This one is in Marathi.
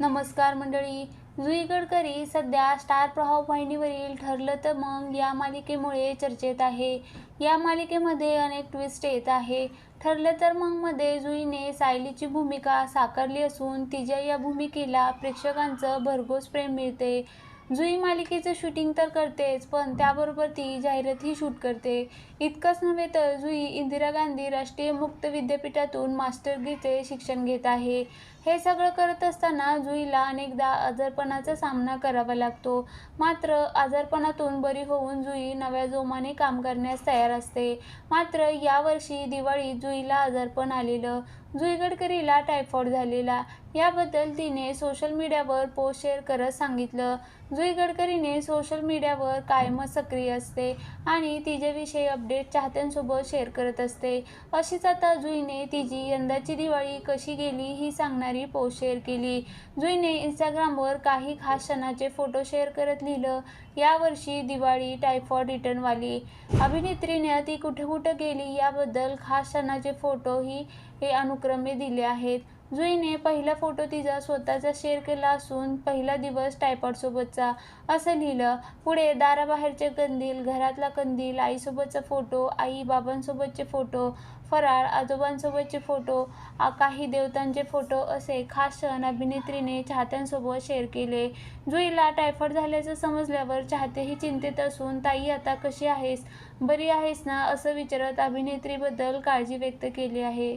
नमस्कार मंडळी. जुई गडकरी सध्या स्टार प्रवाह वाहिनीवरील ठरलं तर मग या मालिकेमुळे चर्चेत आहे. या मालिकेमध्ये अनेक ट्विस्ट येत आहे. ठरलं तर मग मध्ये जुईने सायलीची भूमिका साकारली असून तिच्या या भूमिकेला प्रेक्षकांचं भरघोस प्रेम मिळते. जुई मालिकेचं शूटिंग तर करतेच पण त्याबरोबर ती जाहिरातही शूट करते. इतकंच नव्हे तर जुई इंदिरा गांधी राष्ट्रीय मुक्त विद्यापीठातून मास्टरगीचे शिक्षण घेत आहे. हे सगळं करत असताना जुईला अनेकदा आजारपणाचा सामना करावा लागतो. मात्र आजारपणातून बरी होऊन जुई नव्या जोमाने काम करण्यास तयार असते. मात्र यावर्षी दिवाळीत जुईला आजारपण आलेलं जुई गडकरीला टायफॉइड झालेला. याबद्दल तिने सोशल मीडियावर पोस्ट शेअर करत सांगितलं. जुई गडकरीने सोशल मीडियावर कायमच सक्रिय असते आणि तिच्याविषयी अपडेट चाहत्यांसोबत शेअर करत असते. अशीच आता जुईने तिची यंदाची दिवाळी कशी गेली ही सांगणारी पोस्ट शेअर केली. जुईने इंस्टाग्रामवर काही खास क्षणाचे फोटो शेअर करत लिहिलं. यावर्षी दिवाळी टायफॉइड रिटर्नवाली अभिनेत्रीने ती कुठे कुठं गेली याबद्दल खास क्षणाचे फोटोही हे अनुक्रमे दिले आहेत. जुईने पहिला फोटो तिचा स्वतःचा शेअर केला असून पहिला दिवस टायपॉडसोबतचा असं लिहिलं पुढे दाराबाहेरचे कंदील घरातला कंदील आईसोबतचा फोटो आई बाबांसोबतचे फोटो फराळ आजोबांसोबतचे फोटो काही देवतांचे फोटो असे खास क्षण अभिनेत्रीने चाहत्यांसोबत शेअर केले. जुईला टायफॉइड झाल्याचं समजल्यावर चाहतेही चिंतेत असून ताई आता कशी आहेस? बरी आहेस ना? असं विचारत अभिनेत्रीबद्दल काळजी व्यक्त केली आहे.